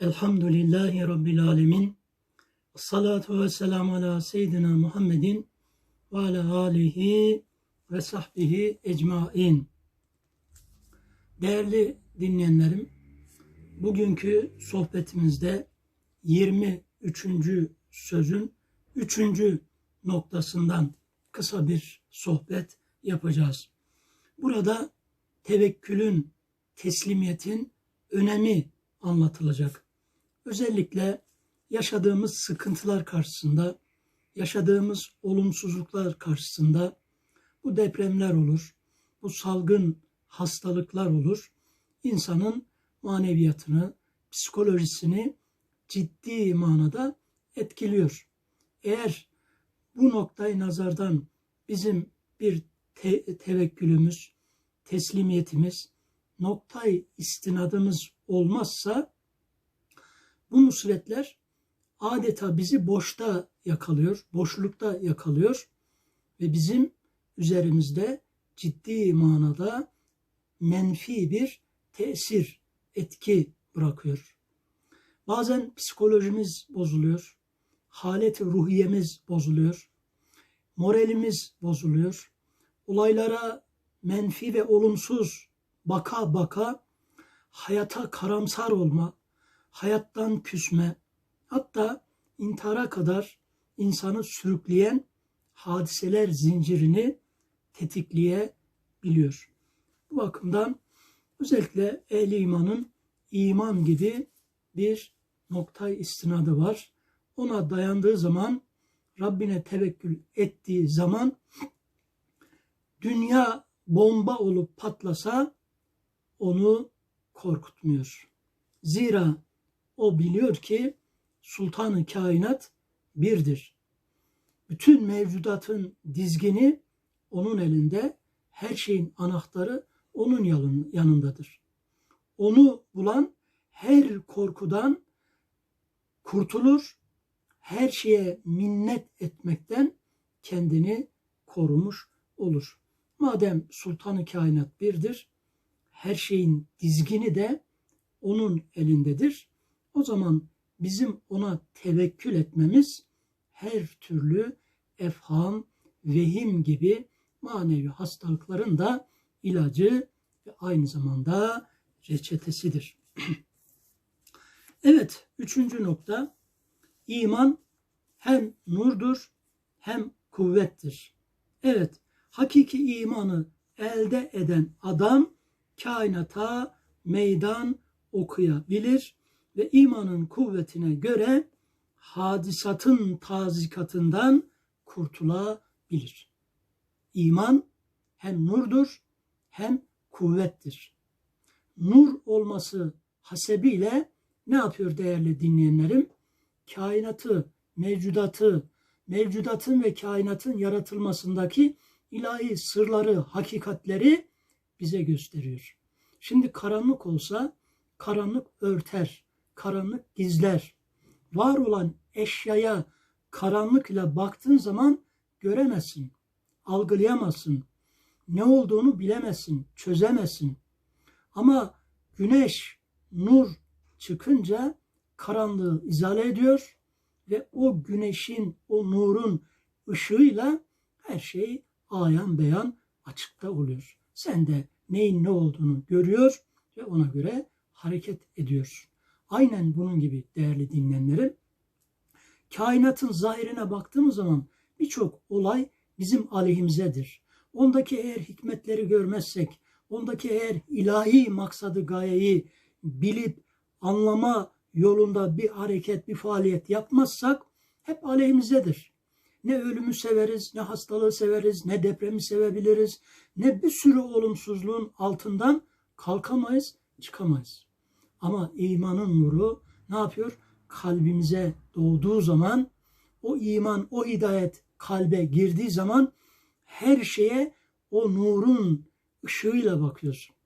Elhamdülillahi Rabbil Alemin. Salatu ve selamu ala seyyidina Muhammedin ve ala alihi ve sahbihi ecmain. Değerli dinleyenlerim, bugünkü sohbetimizde 23. sözün 3. noktasından kısa bir sohbet yapacağız. Burada tevekkülün, teslimiyetin önemi anlatılacak. Özellikle yaşadığımız sıkıntılar karşısında, yaşadığımız olumsuzluklar karşısında bu depremler olur, bu salgın hastalıklar olur. İnsanın maneviyatını, psikolojisini ciddi manada etkiliyor. Eğer bu noktayı nazardan bizim bir te- tevekkülümüz, teslimiyetimiz, noktayı istinadımız olmazsa bu musibetler adeta bizi boşta yakalıyor, boşlukta yakalıyor ve bizim üzerimizde ciddi manada menfi bir tesir, etki bırakıyor. Bazen psikolojimiz bozuluyor, haleti ruhiyemiz bozuluyor, moralimiz bozuluyor. Olaylara menfi ve olumsuz baka baka hayata karamsar olma, hayattan küsme, hatta intihara kadar insanı sürükleyen hadiseler zincirini tetikleyebiliyor. Bu bakımdan özellikle ehli imanın iman gibi bir noktay istinadı var. Ona dayandığı zaman, Rabbine tevekkül ettiği zaman dünya bomba olup patlasa onu korkutmuyor. Zira o biliyor ki sultanı kainat birdir. Bütün mevcudatın dizgini onun elinde, her şeyin anahtarı onun yanındadır. Onu bulan her korkudan kurtulur, her şeye minnet etmekten kendini korumuş olur. Madem sultanı kainat birdir, her şeyin dizgini de onun elindedir. O zaman bizim ona tevekkül etmemiz her türlü efham, vehim gibi manevi hastalıkların da ilacı ve aynı zamanda reçetesidir. evet, üçüncü nokta iman hem nurdur hem kuvvettir. Evet, hakiki imanı elde eden adam kainata meydan okuyabilir ve imanın kuvvetine göre hadisatın tazikatından kurtulabilir. İman hem nurdur hem kuvvettir. Nur olması hasebiyle ne yapıyor değerli dinleyenlerim? Kainatı, mevcudatı, mevcudatın ve kainatın yaratılmasındaki ilahi sırları, hakikatleri bize gösteriyor. Şimdi karanlık olsa karanlık örter, karanlık gizler. Var olan eşyaya karanlıkla baktığın zaman göremezsin, algılayamazsın. Ne olduğunu bilemezsin, çözemezsin. Ama güneş, nur çıkınca karanlığı izale ediyor ve o güneşin, o nurun ışığıyla her şey ayan beyan açıkta oluyor. Sen de neyin ne olduğunu görüyor ve ona göre hareket ediyor. Aynen bunun gibi değerli dinleyenlerim. Kainatın zahirine baktığımız zaman birçok olay bizim aleyhimizedir. Ondaki eğer hikmetleri görmezsek, ondaki eğer ilahi maksadı gayeyi bilip anlama yolunda bir hareket, bir faaliyet yapmazsak hep aleyhimizedir. Ne ölümü severiz, ne hastalığı severiz, ne depremi sevebiliriz, ne bir sürü olumsuzluğun altından kalkamayız, çıkamayız. Ama imanın nuru ne yapıyor? Kalbimize doğduğu zaman o iman, o hidayet kalbe girdiği zaman her şeye o nurun ışığıyla bakıyorsun.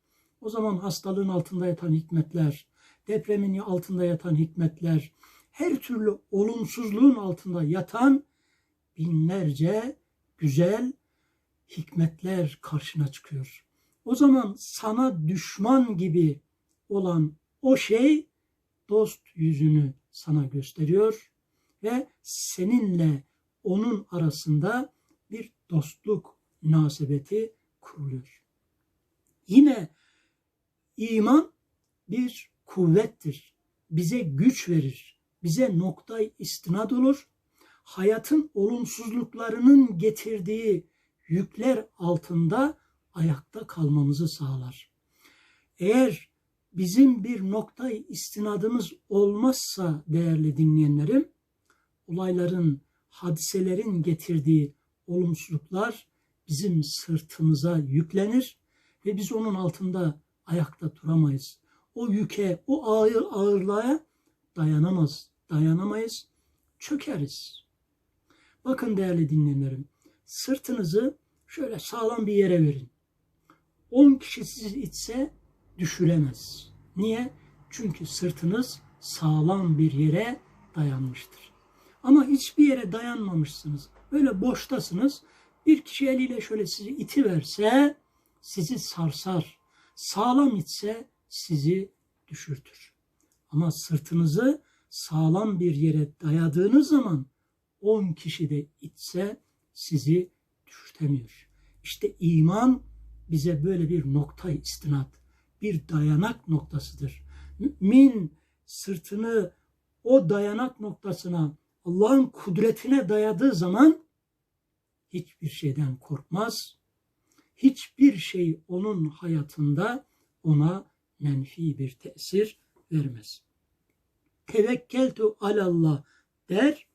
O zaman hastalığın altında yatan hikmetler, depremin altında yatan hikmetler, her türlü olumsuzluğun altında yatan binlerce güzel hikmetler karşına çıkıyor. O zaman sana düşman gibi olan o şey dost yüzünü sana gösteriyor ve seninle onun arasında bir dostluk münasebeti kuruluyor. Yine iman bir kuvvettir. Bize güç verir. Bize noktay istinad olur. Hayatın olumsuzluklarının getirdiği yükler altında ayakta kalmamızı sağlar. Eğer bizim bir noktay istinadımız olmazsa değerli dinleyenlerim, olayların, hadiselerin getirdiği olumsuzluklar bizim sırtımıza yüklenir ve biz onun altında ayakta duramayız. O yüke, o ağır ağırlığa dayanamaz, dayanamayız, çökeriz. Bakın değerli dinleyenlerim, sırtınızı şöyle sağlam bir yere verin. 10 kişi sizi itse düşüremez. Niye? Çünkü sırtınız sağlam bir yere dayanmıştır. Ama hiçbir yere dayanmamışsınız. Böyle boştasınız. Bir kişi eliyle şöyle sizi iti verse sizi sarsar. Sağlam itse sizi düşürtür. Ama sırtınızı sağlam bir yere dayadığınız zaman 10 kişi de itse sizi düşürtemiyor. İşte iman bize böyle bir nokta istinat, bir dayanak noktasıdır. Mümin sırtını o dayanak noktasına Allah'ın kudretine dayadığı zaman hiçbir şeyden korkmaz. Hiçbir şey onun hayatında ona menfi bir tesir vermez. Tevekkeltu alallah der,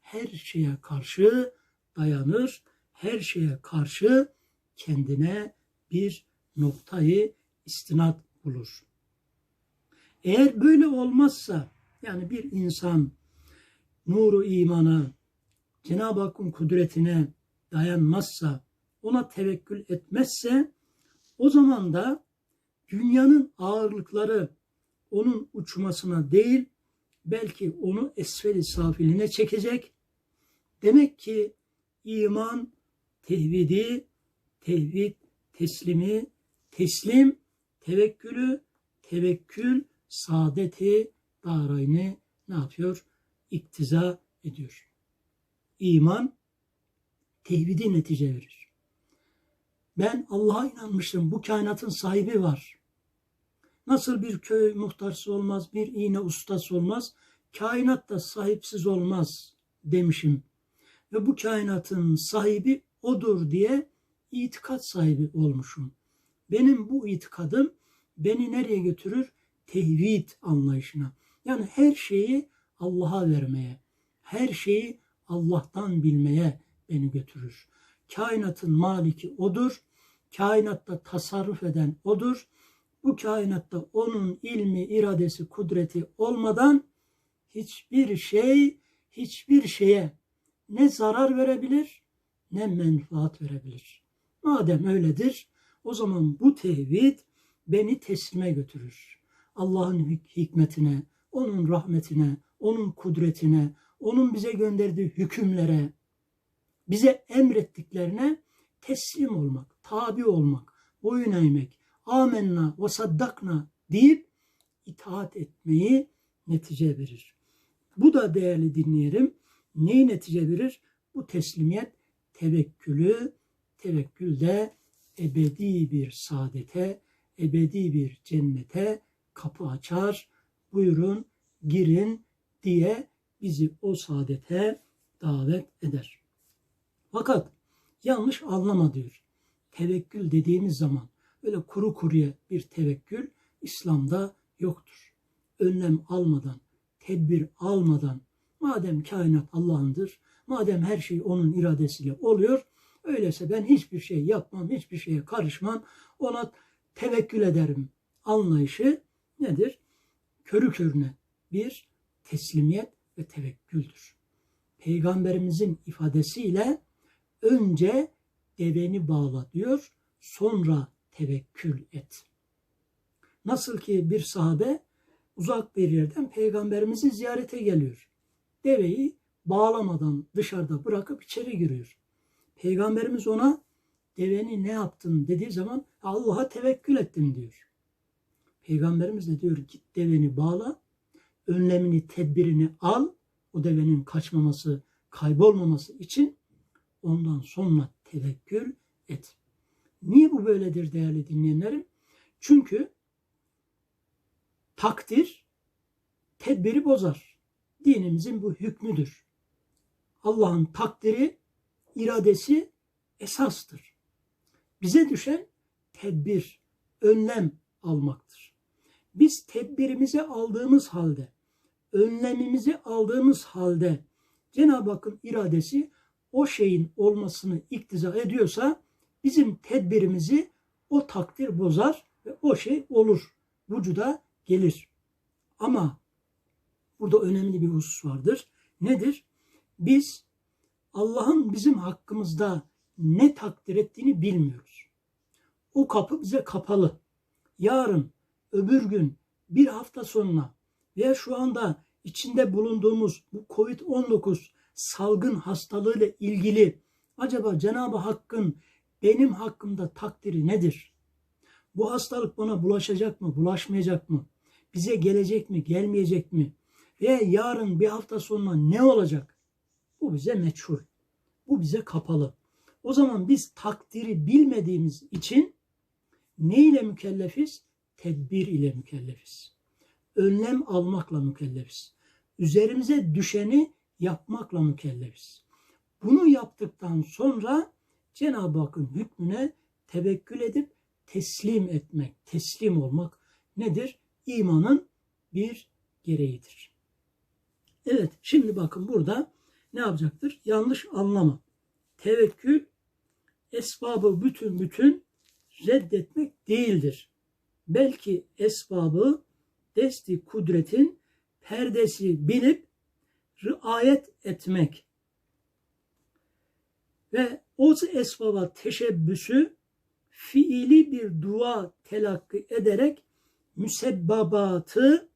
her şeye karşı dayanır, her şeye karşı kendine bir noktayı istinat bulur. Eğer böyle olmazsa, yani bir insan nuru imana, Cenab-ı Hakk'ın kudretine dayanmazsa, ona tevekkül etmezse, o zaman da dünyanın ağırlıkları onun uçmasına değil, belki onu esfeli safiline çekecek. Demek ki iman tevhidi, tevhid teslimi, teslim, tevekkülü, tevekkül, saadeti, darayını ne yapıyor? İktiza ediyor. İman tevhidi netice verir. Ben Allah'a inanmıştım. Bu kainatın sahibi var. Nasıl bir köy muhtarsı olmaz, bir iğne ustası olmaz, kainat da sahipsiz olmaz demişim. Ve bu kainatın sahibi odur diye itikat sahibi olmuşum. Benim bu itikadım beni nereye götürür? Tevhid anlayışına. Yani her şeyi Allah'a vermeye, her şeyi Allah'tan bilmeye beni götürür. Kainatın maliki odur. Kainatta tasarruf eden odur. Bu kainatta onun ilmi, iradesi, kudreti olmadan hiçbir şey, hiçbir şeye ne zarar verebilir ne menfaat verebilir. Madem öyledir, o zaman bu tevhid beni teslime götürür. Allah'ın hikmetine, onun rahmetine, onun kudretine, onun bize gönderdiği hükümlere, bize emrettiklerine teslim olmak, tabi olmak, boyun eğmek, amenna ve saddakna deyip itaat etmeyi netice verir. Bu da değerli dinleyelim. Neyi netice verir? Bu teslimiyet tevekkülü, tevekkül de ebedi bir saadete, ebedi bir cennete kapı açar. Buyurun, girin diye bizi o saadete davet eder. Fakat yanlış anlama diyor. Tevekkül dediğimiz zaman öyle kuru kuruya bir tevekkül İslam'da yoktur. Önlem almadan, tedbir almadan, madem kainat Allah'ındır, madem her şey onun iradesiyle oluyor, öyleyse ben hiçbir şey yapmam, hiçbir şeye karışmam, ona tevekkül ederim anlayışı nedir? Körü körüne bir teslimiyet ve tevekküldür. Peygamberimizin ifadesiyle önce deveni bağla diyor, sonra tevekkül et. Nasıl ki bir sahabe uzak bir yerden peygamberimizi ziyarete geliyor. Deveyi bağlamadan dışarıda bırakıp içeri giriyor. Peygamberimiz ona deveni ne yaptın dediği zaman Allah'a tevekkül ettim diyor. Peygamberimiz de diyor git deveni bağla. önlemini, tedbirini al. O devenin kaçmaması, kaybolmaması için ondan sonra tevekkül et. Niye bu böyledir değerli dinleyenlerim? Çünkü takdir tedbiri bozar. Dinimizin bu hükmüdür. Allah'ın takdiri, iradesi esastır. Bize düşen tedbir, önlem almaktır. Biz tedbirimizi aldığımız halde, önlemimizi aldığımız halde Cenab-ı Hakk'ın iradesi o şeyin olmasını iktiza ediyorsa bizim tedbirimizi o takdir bozar ve o şey olur. Vücuda gelir. Ama burada önemli bir husus vardır. Nedir? Biz Allah'ın bizim hakkımızda ne takdir ettiğini bilmiyoruz. O kapı bize kapalı. Yarın, öbür gün, bir hafta sonra veya şu anda içinde bulunduğumuz bu Covid-19 salgın hastalığıyla ilgili acaba Cenab-ı Hakk'ın benim hakkımda takdiri nedir? Bu hastalık bana bulaşacak mı, bulaşmayacak mı? Bize gelecek mi, gelmeyecek mi? Veya yarın bir hafta sonra ne olacak? Bu bize meçhul. Bu bize kapalı. O zaman biz takdiri bilmediğimiz için ne ile mükellefiz? Tedbir ile mükellefiz. Önlem almakla mükellefiz. Üzerimize düşeni yapmakla mükellefiz. Bunu yaptıktan sonra Cenab-ı Hakk'ın hükmüne tevekkül edip teslim etmek, teslim olmak nedir? İmanın bir gereğidir. Evet, şimdi bakın burada ne yapacaktır? Yanlış anlama. Tevekkül esbabı bütün bütün reddetmek değildir. Belki esbabı desti kudretin perdesi bilip riayet etmek ve o esbaba teşebbüsü fiili bir dua telakki ederek müsebbabatı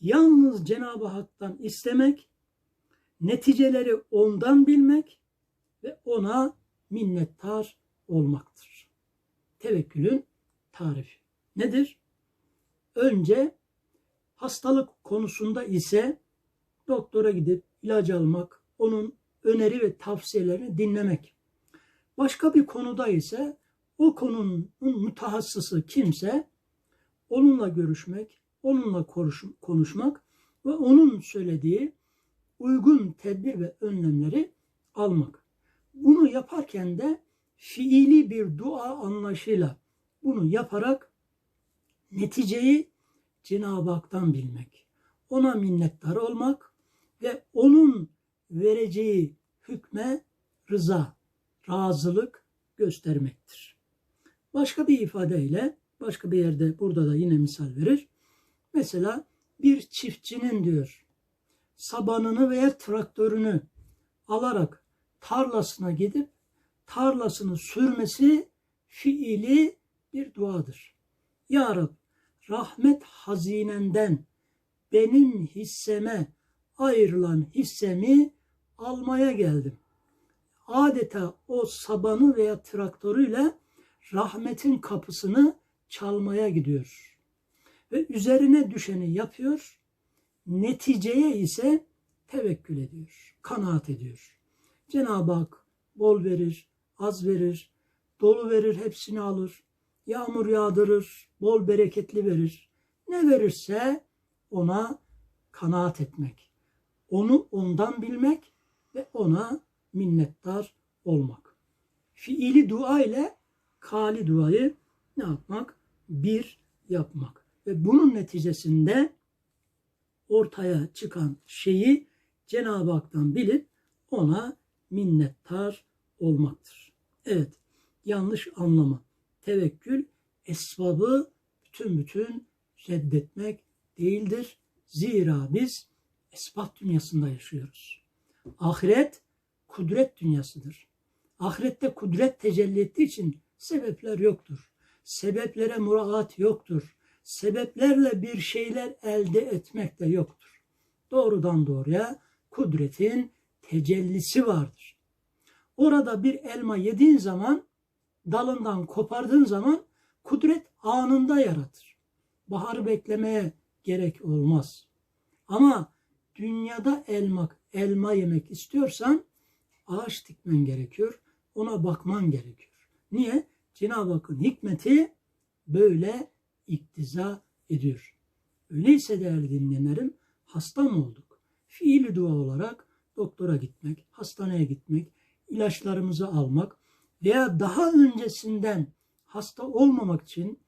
yalnız Cenab-ı Hak'tan istemek, neticeleri ondan bilmek ve ona minnettar olmaktır. Tevekkülün tarifi nedir? Önce hastalık konusunda ise doktora gidip ilaç almak, onun öneri ve tavsiyelerini dinlemek. Başka bir konuda ise o konunun mütehassısı kimse onunla görüşmek, onunla konuşmak ve onun söylediği uygun tedbir ve önlemleri almak. Bunu yaparken de fiili bir dua anlayışıyla bunu yaparak neticeyi Cenab-ı Hak'tan bilmek, ona minnettar olmak ve onun vereceği hükme rıza, razılık göstermektir. Başka bir ifadeyle, başka bir yerde burada da yine misal verir. Mesela bir çiftçinin diyor sabanını veya traktörünü alarak tarlasına gidip tarlasını sürmesi fiili bir duadır. Ya Rab rahmet hazinenden benim hisseme ayrılan hissemi almaya geldim. Adeta o sabanı veya traktörüyle rahmetin kapısını çalmaya gidiyor. Ve üzerine düşeni yapıyor. Neticeye ise tevekkül ediyor, kanaat ediyor. Cenab-ı Hak bol verir, az verir, dolu verir, hepsini alır. Yağmur yağdırır, bol bereketli verir. Ne verirse ona kanaat etmek. Onu ondan bilmek ve ona minnettar olmak. Fiili dua ile kali duayı ne yapmak? Bir yapmak. Ve bunun neticesinde ortaya çıkan şeyi Cenab-ı Hak'tan bilip ona minnettar olmaktır. Evet, yanlış anlama. Tevekkül esbabı bütün bütün reddetmek değildir. Zira biz esbab dünyasında yaşıyoruz. Ahiret kudret dünyasıdır. Ahirette kudret tecelli ettiği için sebepler yoktur. Sebeplere muraat yoktur. Sebeplerle bir şeyler elde etmek de yoktur. Doğrudan doğruya kudretin tecellisi vardır. Orada bir elma yediğin zaman, dalından kopardığın zaman kudret anında yaratır. Baharı beklemeye gerek olmaz. Ama dünyada elma, elma yemek istiyorsan ağaç dikmen gerekiyor. Ona bakman gerekiyor. Niye? Cenab-ı Hakk'ın hikmeti böyle iktiza ediyor. Öyleyse değerli dinleyenlerim hasta mı olduk? Fiili dua olarak doktora gitmek, hastaneye gitmek, ilaçlarımızı almak veya daha öncesinden hasta olmamak için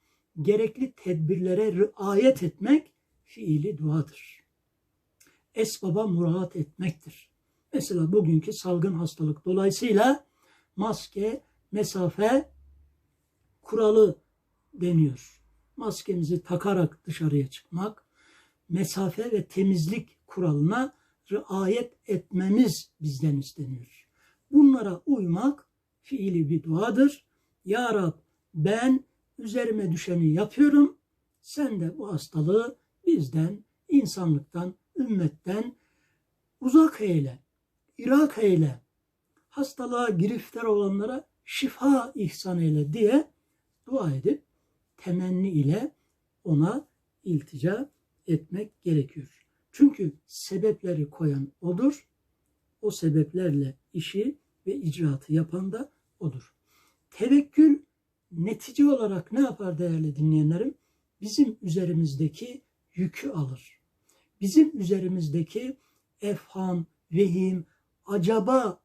gerekli tedbirlere riayet etmek fiili duadır. Esbaba muraat etmektir. Mesela bugünkü salgın hastalık dolayısıyla maske, mesafe kuralı deniyor. Maskemizi takarak dışarıya çıkmak, mesafe ve temizlik kuralına riayet etmemiz bizden isteniyor. Bunlara uymak fiili bir duadır. Ya Rab ben üzerime düşeni yapıyorum. Sen de bu hastalığı bizden, insanlıktan, ümmetten uzak eyle, irak eyle. Hastalığa giriftar olanlara şifa ihsan eyle diye dua edip temenni ile ona iltica etmek gerekiyor. Çünkü sebepleri koyan odur. O sebeplerle işi ve icraatı yapan da odur. Tevekkül netice olarak ne yapar değerli dinleyenlerim? Bizim üzerimizdeki yükü alır. Bizim üzerimizdeki efham, vehim, acaba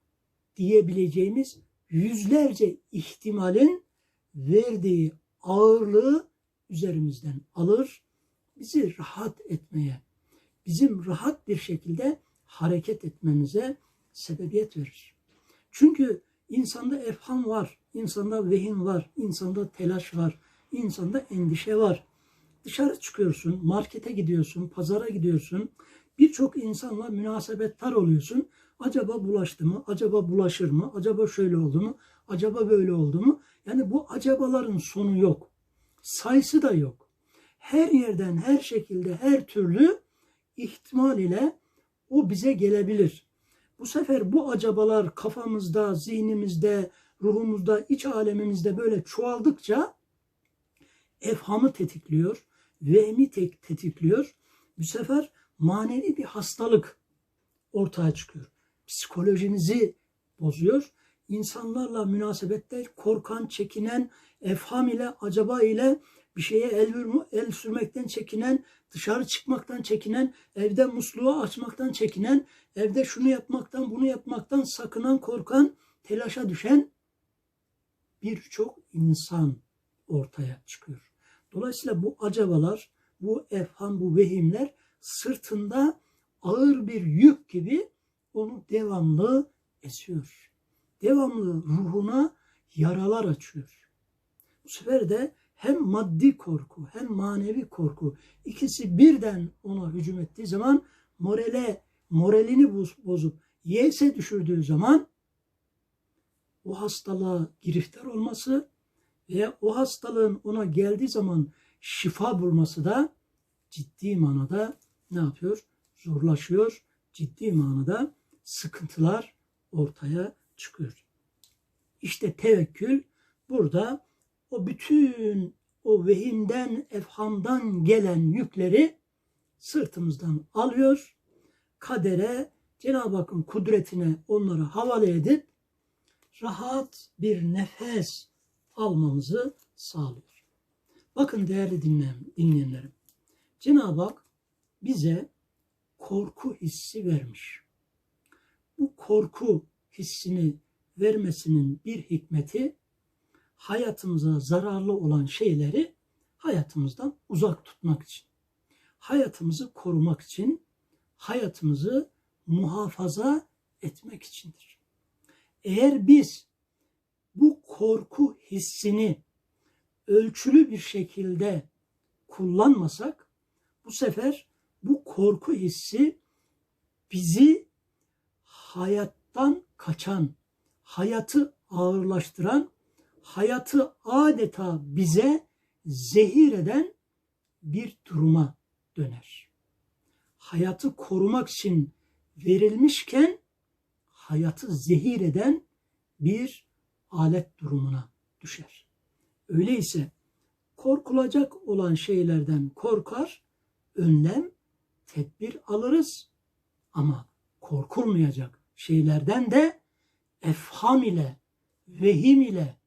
diyebileceğimiz yüzlerce ihtimalin verdiği ağırlığı üzerimizden alır, bizi rahat etmeye, bizim rahat bir şekilde hareket etmemize sebebiyet verir. Çünkü insanda efham var, insanda vehim var, insanda telaş var, insanda endişe var. Dışarı çıkıyorsun, markete gidiyorsun, pazara gidiyorsun. Birçok insanla münasebettar oluyorsun. Acaba bulaştı mı? Acaba bulaşır mı? Acaba şöyle oldu mu? Acaba böyle oldu mu? Yani bu acabaların sonu yok. Sayısı da yok. Her yerden, her şekilde, her türlü ihtimal ile o bize gelebilir. Bu sefer bu acabalar kafamızda, zihnimizde, ruhumuzda, iç alemimizde böyle çoğaldıkça efhamı tetikliyor, vehmi tetikliyor. Bu sefer manevi bir hastalık ortaya çıkıyor. Psikolojinizi bozuyor. İnsanlarla münasebette korkan, çekinen, efham ile, acaba ile bir şeye el, el sürmekten çekinen, dışarı çıkmaktan çekinen, evde musluğu açmaktan çekinen, evde şunu yapmaktan, bunu yapmaktan sakınan, korkan, telaşa düşen birçok insan ortaya çıkıyor. Dolayısıyla bu acabalar, bu efham, bu vehimler sırtında ağır bir yük gibi onu devamlı esiyor. Devamlı ruhuna yaralar açıyor. Bu sefer de hem maddi korku hem manevi korku ikisi birden ona hücum ettiği zaman morale moralini bozup yese düşürdüğü zaman o hastalığa giriftar olması veya o hastalığın ona geldiği zaman şifa bulması da ciddi manada ne yapıyor? Zorlaşıyor. Ciddi manada sıkıntılar ortaya çıkıyor. İşte tevekkül burada o bütün o vehimden, efhamdan gelen yükleri sırtımızdan alıyor. Kadere, Cenab-ı Hakk'ın kudretine onları havale edip rahat bir nefes almamızı sağlıyor. Bakın değerli dinleyen, dinleyenlerim. Cenab-ı Hak bize korku hissi vermiş. Bu korku hissini vermesinin bir hikmeti hayatımıza zararlı olan şeyleri hayatımızdan uzak tutmak için. Hayatımızı korumak için, hayatımızı muhafaza etmek içindir. Eğer biz bu korku hissini ölçülü bir şekilde kullanmasak bu sefer bu korku hissi bizi hayattan kaçan, hayatı ağırlaştıran hayatı adeta bize zehir eden bir duruma döner. Hayatı korumak için verilmişken hayatı zehir eden bir alet durumuna düşer. Öyleyse korkulacak olan şeylerden korkar, önlem tedbir alırız ama korkulmayacak şeylerden de efham ile, vehim ile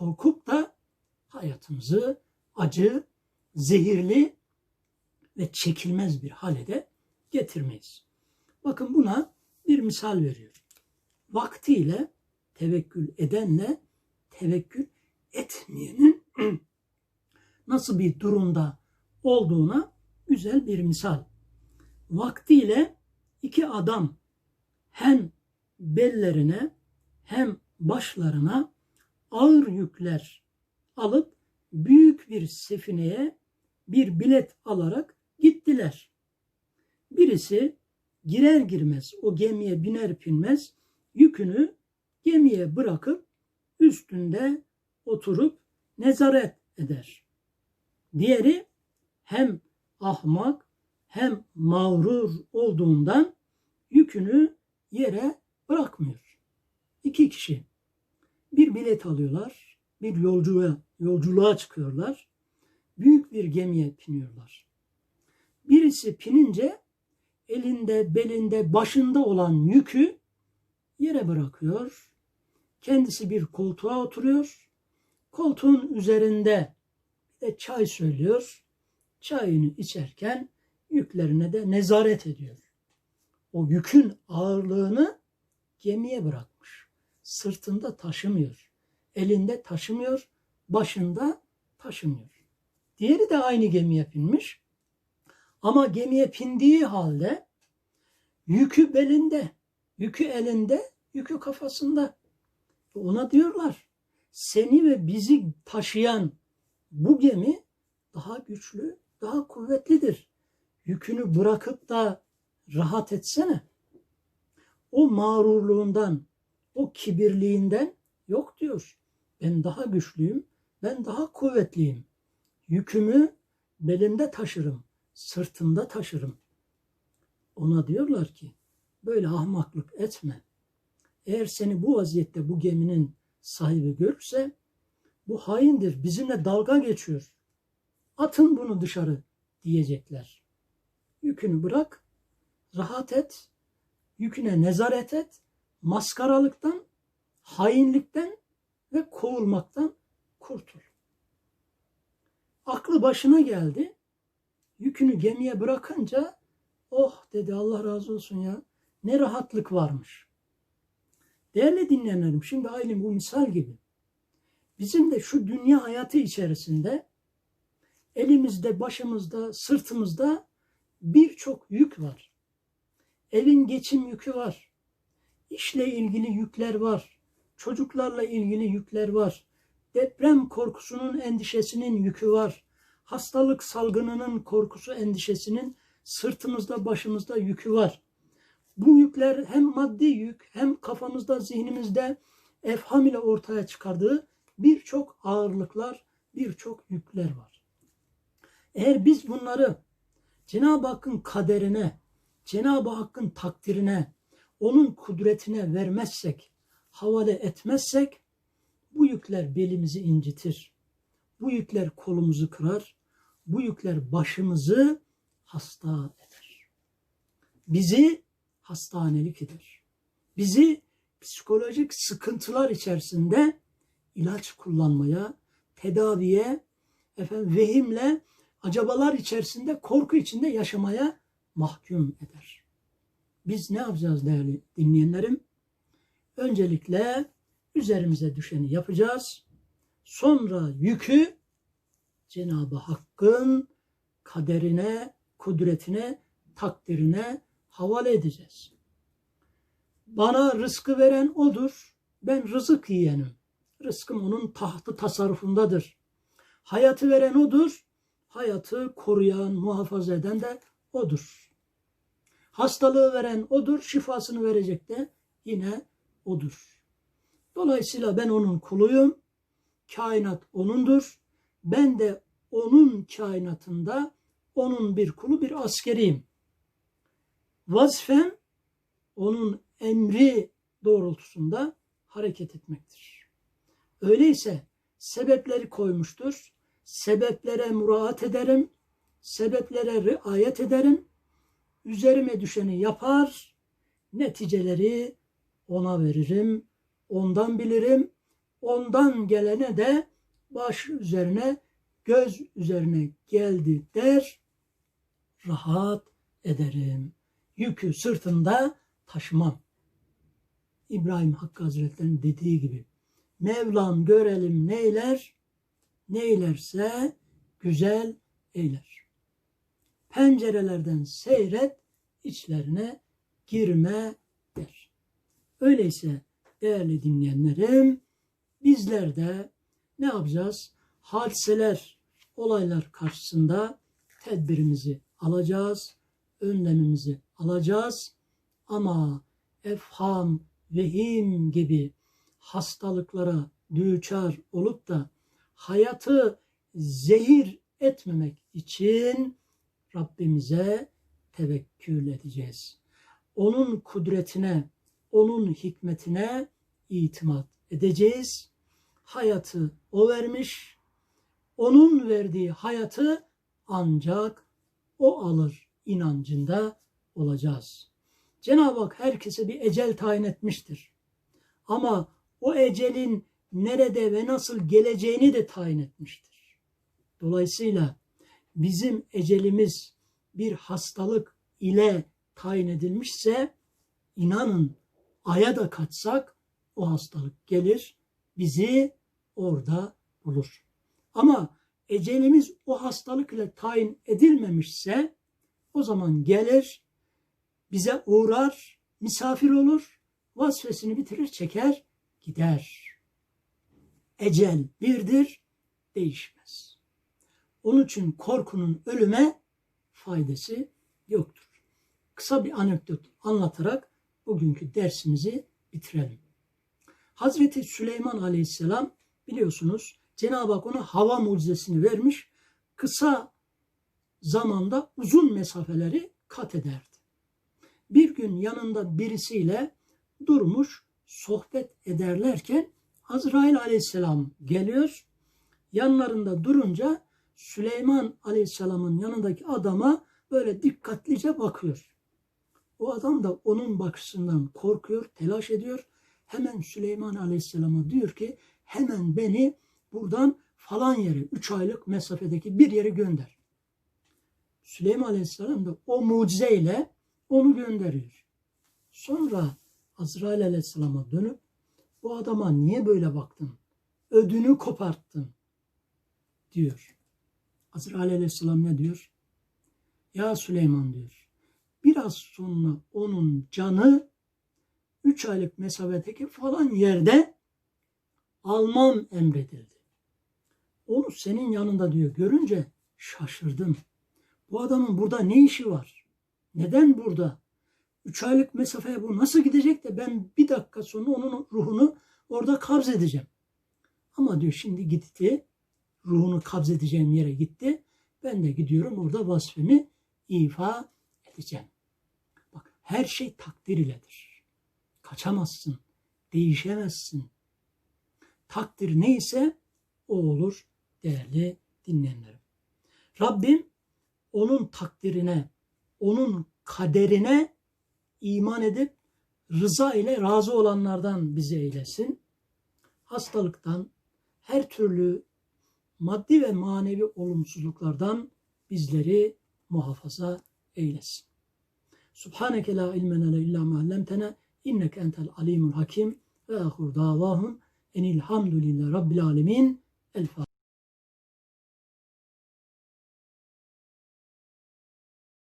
korkup da hayatımızı acı, zehirli ve çekilmez bir hale de getirmeyiz. Bakın buna bir misal veriyor. Vaktiyle tevekkül edenle tevekkül etmeyenin nasıl bir durumda olduğuna güzel bir misal. Vaktiyle iki adam hem bellerine hem başlarına ağır yükler alıp büyük bir sefineye bir bilet alarak gittiler. Birisi girer girmez o gemiye biner binmez yükünü gemiye bırakıp üstünde oturup nezaret eder. Diğeri hem ahmak hem mağrur olduğundan yükünü yere bırakmıyor. İki kişi bir bilet alıyorlar, bir yolculuğa, yolculuğa çıkıyorlar. Büyük bir gemiye biniyorlar. Birisi pinince elinde, belinde, başında olan yükü yere bırakıyor. Kendisi bir koltuğa oturuyor. Koltuğun üzerinde de çay söylüyor. Çayını içerken yüklerine de nezaret ediyor. O yükün ağırlığını gemiye bırakmış. Sırtında taşımıyor. Elinde taşımıyor. Başında taşımıyor. Diğeri de aynı gemiye binmiş. Ama gemiye bindiği halde yükü belinde, yükü elinde, yükü kafasında. Ona diyorlar seni ve bizi taşıyan bu gemi daha güçlü, daha kuvvetlidir. Yükünü bırakıp da rahat etsene. O mağrurluğundan, o kibirliğinden yok diyor. Ben daha güçlüyüm, ben daha kuvvetliyim. Yükümü belimde taşırım, sırtımda taşırım. Ona diyorlar ki böyle ahmaklık etme. Eğer seni bu vaziyette bu geminin sahibi görürse bu haindir, bizimle dalga geçiyor. Atın bunu dışarı diyecekler. Yükünü bırak, rahat et, yüküne nezaret et, maskaralıktan, hainlikten ve kovulmaktan kurtul. Aklı başına geldi. Yükünü gemiye bırakınca oh dedi Allah razı olsun ya. Ne rahatlık varmış. Değerli dinleyenlerim şimdi aynı bu misal gibi. Bizim de şu dünya hayatı içerisinde elimizde, başımızda, sırtımızda birçok yük var. Evin geçim yükü var. İşle ilgili yükler var. Çocuklarla ilgili yükler var. Deprem korkusunun, endişesinin yükü var. Hastalık salgınının korkusu, endişesinin sırtımızda, başımızda yükü var. Bu yükler hem maddi yük hem kafamızda, zihnimizde efham ile ortaya çıkardığı birçok ağırlıklar, birçok yükler var. Eğer biz bunları Cenab-ı Hakk'ın kaderine, Cenab-ı Hakk'ın takdirine, onun kudretine vermezsek, havale etmezsek bu yükler belimizi incitir. Bu yükler kolumuzu kırar. Bu yükler başımızı hasta eder. Bizi hastanelik eder. Bizi psikolojik sıkıntılar içerisinde ilaç kullanmaya, tedaviye, efendim vehimle acabalar içerisinde, korku içinde yaşamaya mahkum eder. Biz ne yapacağız değerli dinleyenlerim? Öncelikle üzerimize düşeni yapacağız. Sonra yükü Cenab-ı Hakk'ın kaderine, kudretine, takdirine havale edeceğiz. Bana rızkı veren odur. Ben rızık yiyenim. Rızkım onun tahtı tasarrufundadır. Hayatı veren odur. Hayatı koruyan, muhafaza eden de odur. Hastalığı veren odur. Şifasını verecek de yine odur. Dolayısıyla ben onun kuluyum. Kainat onundur. Ben de onun kainatında onun bir kulu, bir askeriyim. Vazifem onun emri doğrultusunda hareket etmektir. Öyleyse sebepleri koymuştur. Sebeplere muraat ederim, sebeplere riayet ederim. Üzerime düşeni yapar, neticeleri ona veririm, ondan bilirim, ondan gelene de baş üzerine, göz üzerine geldi der, rahat ederim. Yükü sırtında taşımam. İbrahim Hakkı Hazretleri'nin dediği gibi Mevlam görelim neyler, neylerse güzel eyler. Pencerelerden seyret, içlerine girme der. Öyleyse değerli dinleyenlerim, bizler de ne yapacağız? Hadiseler, olaylar karşısında tedbirimizi alacağız, önlemimizi alacağız. Ama efham, vehim gibi hastalıklara düçar olup da hayatı zehir etmemek için Rabbimize tevekkül edeceğiz. Onun kudretine, onun hikmetine itimat edeceğiz. Hayatı o vermiş. Onun verdiği hayatı ancak o alır inancında olacağız. Cenab-ı Hak herkese bir ecel tayin etmiştir. Ama o ecelin nerede ve nasıl geleceğini de tayin etmiştir. Dolayısıyla bizim ecelimiz bir hastalık ile tayin edilmişse inanın aya da kaçsak o hastalık gelir bizi orada bulur. Ama ecelimiz o hastalık ile tayin edilmemişse o zaman gelir bize uğrar misafir olur vazifesini bitirir çeker gider. Ecel birdir değişmez. Onun için korkunun ölüme faydası yoktur. Kısa bir anekdot anlatarak bugünkü dersimizi bitirelim. Hazreti Süleyman Aleyhisselam biliyorsunuz Cenab-ı Hak ona hava mucizesini vermiş. Kısa zamanda uzun mesafeleri kat ederdi. Bir gün yanında birisiyle durmuş sohbet ederlerken Azrail Aleyhisselam geliyor. Yanlarında durunca Süleyman Aleyhisselam'ın yanındaki adama böyle dikkatlice bakıyor. O adam da onun bakışından korkuyor, telaş ediyor. Hemen Süleyman Aleyhisselam'a diyor ki hemen beni buradan falan yere, üç aylık mesafedeki bir yere gönder. Süleyman Aleyhisselam da o mucizeyle onu gönderiyor. Sonra Azrail Aleyhisselam'a dönüp bu adama niye böyle baktın? Ödünü koparttın diyor. Azrail Aleyhisselam ne diyor? Ya Süleyman diyor. Biraz sonra onun canı üç aylık mesafedeki falan yerde almam emredildi. Onu senin yanında diyor görünce şaşırdım. Bu adamın burada ne işi var? Neden burada? Üç aylık mesafeye bu nasıl gidecek de ben bir dakika sonra onun ruhunu orada kabz edeceğim. Ama diyor şimdi gitti, ruhunu kabz edeceğim yere gitti. Ben de gidiyorum orada vasfımı ifa edeceğim. Bak her şey takdir iledir. Kaçamazsın, değişemezsin. Takdir neyse o olur değerli dinleyenlerim. Rabbim onun takdirine, onun kaderine iman edip rıza ile razı olanlardan bizi eylesin. Hastalıktan, her türlü maddi ve manevi olumsuzluklardan bizleri muhafaza eylesin. Subhaneke la ilmena illa ma allamtena inneke entel alimul hakim ve ahur davahum enilhamdülillahi rabbil alemin. El.